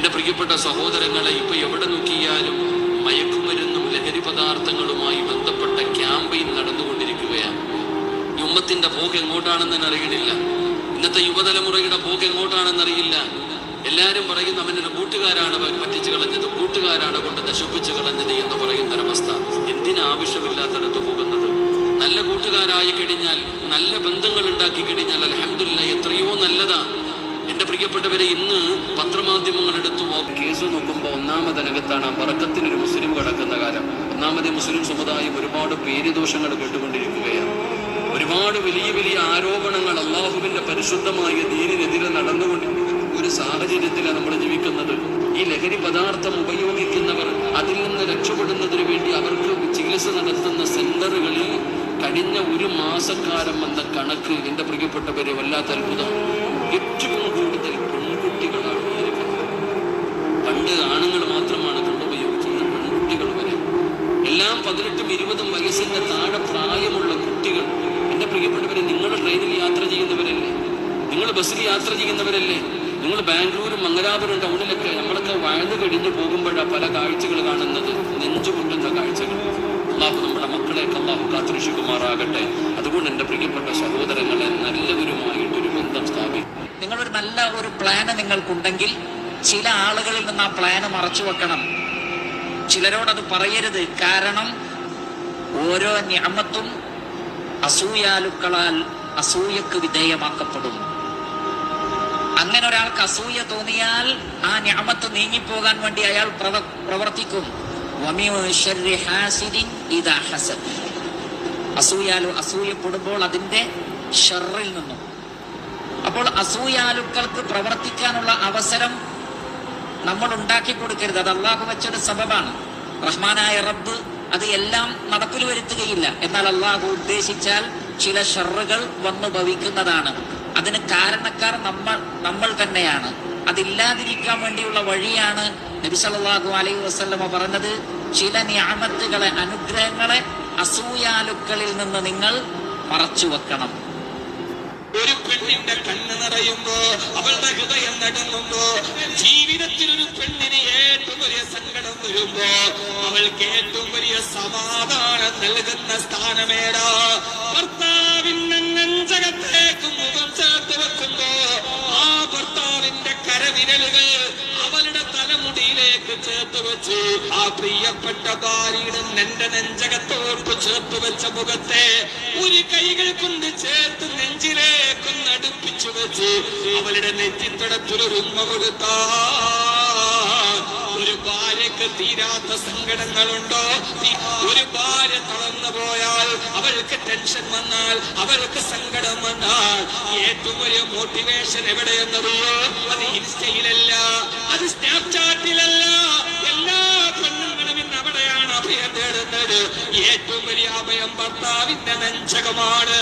എന്റെ പ്രിയപ്പെട്ട സഹോദരങ്ങളെ ഇപ്പൊ എവിടെ നോക്കിയാലും മയക്കുമരുന്നും ലഹരി പദാർത്ഥങ്ങളുമായി ബന്ധപ്പെട്ട ക്യാമ്പയിൻ നടന്നുകൊണ്ടിരിക്കുകയാണ്. ഉമ്മത്തിന്റെ പോക്ക് എങ്ങോട്ടാണെന്ന് അറിയണില്ല. ഇന്നത്തെ യുവതലമുറയുടെ പോക്ക് എങ്ങോട്ടാണെന്ന് അറിയില്ല. എല്ലാരും പറയുന്ന അവനൊരു കൂട്ടുകാരാണ് പറ്റിച്ചു കളഞ്ഞത് കൂട്ടുകാരാണ് കൊണ്ട് നശിപ്പിച്ചു കളഞ്ഞത് എന്ന് പറയുന്ന ഒരവസ്ഥ എന്തിനാവശ്യമില്ലാത്തടത്ത് പോകുന്നത്? നല്ല കൂട്ടുകാരായി കഴിഞ്ഞാൽ നല്ല ബന്ധങ്ങൾ ഉണ്ടാക്കി കഴിഞ്ഞാൽ അലഹമില്ല എത്രയോ നല്ലതാ എന്റെ പ്രിയപ്പെട്ടവരെ ഇന്ന് പത്രമാധ്യമങ്ങൾ എടുത്തു കേസ് നോക്കുമ്പോൾ ഒന്നാമതനകത്താണ് ആ പറക്കത്തിനൊരു മുസ്ലിം കടക്കുന്ന കാലം ഒന്നാമത് മുസ്ലിം സമുദായം ഒരുപാട് പേരുദോഷങ്ങൾ കേട്ടുകൊണ്ടിരിക്കുകയാണ്. ഒരുപാട് വലിയ വലിയ ആരോപണങ്ങൾ അള്ളാഹുവിന്റെ പരിശുദ്ധമായ ദീനിനെതിരെ നടന്നുകൊണ്ടിരിക്കുന്ന ഒരു സാഹചര്യത്തിലാണ് നമ്മൾ ജീവിക്കുന്നത്. ഈ ലഹരി പദാർത്ഥം ഉപയോഗിക്കുന്നവർ അതിൽ നിന്ന് രക്ഷപ്പെടുന്നതിന് വേണ്ടി അവർക്ക് ചികിത്സ നടത്തുന്ന സെന്ററുകളിൽ കഴിഞ്ഞ ഒരു മാസക്കാലം വന്ന കണക്ക് എന്റെ പ്രിയപ്പെട്ടവരെ വല്ലാത്ത അത്ഭുതം. ഏറ്റവും കൂടുതൽ പെൺകുട്ടികളാണ് പണ്ട് ആണുങ്ങൾ മാത്രമാണ് കണ്ടുപയോഗിക്കുന്നത് പെൺകുട്ടികൾ വരെ. എല്ലാം പതിനെട്ടും ഇരുപതും വയസ്സിന്റെ താഴെ പ്രായമുള്ള കുട്ടികൾ. എന്റെ പ്രിയപ്പെട്ടവരെ നിങ്ങൾ ട്രെയിനിൽ യാത്ര ചെയ്യുന്നവരല്ലേ? നിങ്ങൾ ബസ്സിൽ യാത്ര ചെയ്യുന്നവരല്ലേ? നിങ്ങൾ ബാംഗ്ലൂരും മംഗലാപുരം ടൗണിലൊക്കെ നമ്മളൊക്കെ വഴന്നു കഴിഞ്ഞു പോകുമ്പോഴാണ് പല കാഴ്ചകൾ കാണുന്നത്. നെഞ്ചു പൊട്ടുന്ന കാഴ്ചകൾ. അള്ളാഹു കാത്തുരക്ഷിക്കുമാറാകട്ടെ അതുകൊണ്ട് എന്റെ പ്രിയപ്പെട്ട സഹോദരങ്ങളെ നല്ലവരുമായിട്ടൊരു ബന്ധം സ്ഥാപിക്കും. നിങ്ങളൊരു നല്ല ഒരു പ്ലാന് നിങ്ങൾക്കുണ്ടെങ്കിൽ ചില ആളുകളിൽ നിന്ന് ആ പ്ലാന് മറച്ചു വെക്കണം. ചിലരോടത് പറയരുത്. കാരണം ഓരോ ഞാമത്തും അസൂയാലുക്കളാൽ അസൂയക്ക് വിധേയമാക്കപ്പെടും. അങ്ങനെ ഒരാൾക്ക് അസൂയ തോന്നിയാൽ ആ ഞാമത്ത് നീങ്ങിപ്പോകാൻ വേണ്ടി അയാൾ പ്രവ- പ്രവർത്തിക്കും. അസൂയാലു അസൂയപ്പെടുമ്പോൾ അതിന്റെ ഷെറിൽ നിന്നും. അപ്പോൾ അസൂയാലുക്കൾക്ക് പ്രവർത്തിക്കാനുള്ള അവസരം നമ്മൾ ഉണ്ടാക്കി കൊടുക്കരുത്. അത് അള്ളാഹു വെച്ചൊരു സബബാണ്. റഹ്മാനായ റബ്ബ് അത് എല്ലാം നടപ്പിൽ വരുത്തുകയില്ല. എന്നാൽ അള്ളാഹു ഉദ്ദേശിച്ചാൽ ചില ഷെറുകൾ വന്നു ഭവിക്കുന്നതാണ്. അതിന് കാരണക്കാർ നമ്മൾ നമ്മൾ തന്നെയാണ്. അതില്ലാതിരിക്കാൻ വേണ്ടിയുള്ള വഴിയാണ് നബി സല്ലല്ലാഹു അലൈഹി വസല്ലമ പറഞ്ഞത് ചില ഞാമത്തുകളെ അനുഗ്രഹങ്ങളെ അസൂയാലുക്കളിൽ നിന്ന് നിങ്ങൾ മറച്ചു വെക്കണം. ഒരു പെണ്ണിന്റെ കണ്ണ് നിറയുമ്പോ അവളുടെ ഹൃദയം നടങ്ങുമ്പോ ജീവിതത്തിൽ ഒരു പെണ്ണിന് ഏറ്റവും വലിയ സങ്കടം വരുമ്പോ അവൾക്ക് ഏറ്റവും വലിയ സമാധാനം നൽകുന്ന സ്ഥാനമേടാ. ചേർത്ത് വെച്ച് ആ പ്രിയപ്പെട്ട ഭാര്യയുടെ നെന്റെ നെഞ്ചകത്തോട്ട് ചേർത്ത് വെച്ച മുഖത്തെ ഒരു കൈകൾ കൊണ്ട് ചേർത്ത് നെഞ്ചിലേക്കും അടുപ്പിച്ചു വെച്ച് അവളുടെ നെറ്റിത്തടത്തിലൊരുമ്മ കൊടുത്താ. ഒരു ഭാര്യക്ക് തീരാത്ത സങ്കടങ്ങളുണ്ടോ? ഒരു ഭാര്യ തളർന്നു പോയാൽ അവൾക്ക് ടെൻഷൻ വന്നാൽ അവൾക്ക് സങ്കടം വന്നാൽ ഏറ്റവും വലിയ മോട്ടിവേഷൻ എവിടെയെന്നറിയോ? അത് ഇൻസ്റ്റയിലല്ല ഏറ്റവും വലിയ അഭയം ഭർത്താവിന്റെ നെഞ്ചകമാണ്.